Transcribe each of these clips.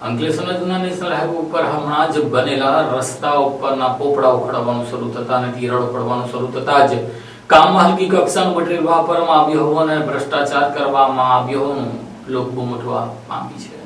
અંકલેશ્વરના જૂના national highway ઉપર હમણાં જ બનેલા રસ્તા ઉપરના પોપડા ઉખડવાનું શરૂ થતા અને તિરાડો પડવાનું શરૂ થતા જ કામમાં હલકી કક્ષાનું મટીરિયલ વાપરવામાં આવ્યું હોવાનું અને ભ્રષ્ટાચાર કરવામાં આવ્યો હોવાનું લોકો ઉઠવા પામી છે.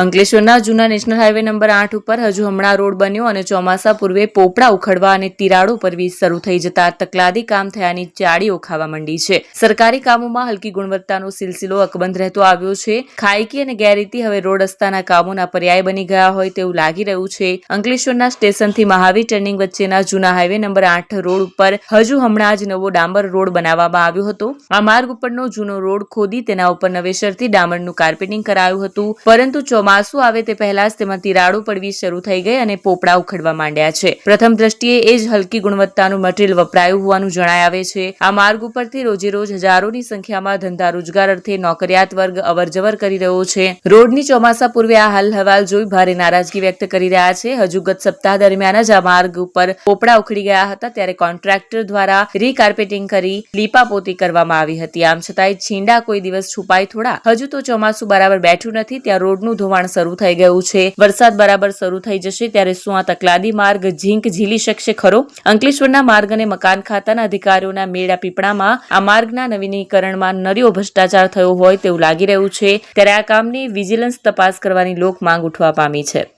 અંકલેશ્વરના જૂના નેશનલ હાઈવે નંબર આઠ ઉપર હજુ હમણાં રોડ બન્યો અને ચોમાસા પૂર્વે પોપડા ઉખડવા અને તિરાડો પરવી શરૂ થઈ જતા તકલાદી કામ થયાની ચાડીઓ ખાવા માંડી છે. સરકારી કામોમાં હલકી ગુણવત્તાનો સિલસિલો અકબંધ રહેતો આવ્યો છે. ખાયકી અને ગેરરીતિ હવે રોડ રસ્તાના કામોના પર્યાય બની ગયા હોય તેવું લાગી રહ્યું છે. અંકલેશ્વરના સ્ટેશનથી મહાવીર ટર્નિંગ વચ્ચેના જૂના હાઈવે નંબર આઠ રોડ ઉપર હજુ હમણાં જ નવો ડામર રોડ બનાવવામાં આવ્યો હતો. આ માર્ગ ઉપરનો જૂનો રોડ ખોદી તેના ઉપર નવેસરથી ડામરનું કાર્પેટિંગ કરાયું હતું. પરંતુ ચોમાસું આવે તે પહેલા જ તેમાં તિરાડો પડવી શરૂ થઈ ગઈ અને પોપડા ઉખડવા માંડ્યા છે. પ્રથમ દ્રષ્ટિએ એ જ હલકી ગુણવત્તાનું મટીરિયલ વપરાયું હોવાનું જણાય આવે છે. આ માર્ગ ઉપરથી રોજે રોજ હજારોની સંખ્યામાં ધંધા રોજગાર અર્થે નોકરિયાત વર્ગ અવરજવર કરી રહ્યો છે. રોડની ચોમાસા પૂર્વે આ હાલ હવાલ જોઈ ભારે નારાજગી વ્યક્ત કરી રહ્યા છે. હજુ ગત સપ્તાહ દરમિયાન જ આ માર્ગ ઉપર પોપડા ઉખડી ગયા હતા ત્યારે કોન્ટ્રાક્ટર દ્વારા રીકાર્પેટિંગ કરી લીપાપોતી કરવામાં આવી હતી. આમ છતાંય છીંડા કોઈ દિવસ છુપાય થોડા. હજુ તો ચોમાસું બરાબર બેઠું નથી, ત્યાં રોડનું ધોવાણ શરૂ થઈ ગયું છે. વરસાદ બરાબર શરૂ થઈ જશે ત્યારે શું આ તકલાદી માર્ગ ઝીંક ઝીલી શકશે ખરો? અંકલેશ્વરના માર્ગ અને મકાન ખાતાના અધિકારીઓના મેળા પીપળામાં આ માર્ગના નવીનીકરણમાં નર્યો ભ્રષ્ટાચાર થયો હોય તેવું લાગી રહ્યું છે. ત્યારે આ કામની વિજિલન્સ તપાસ કરવાની લોક માંગ ઉઠવા પામી છે.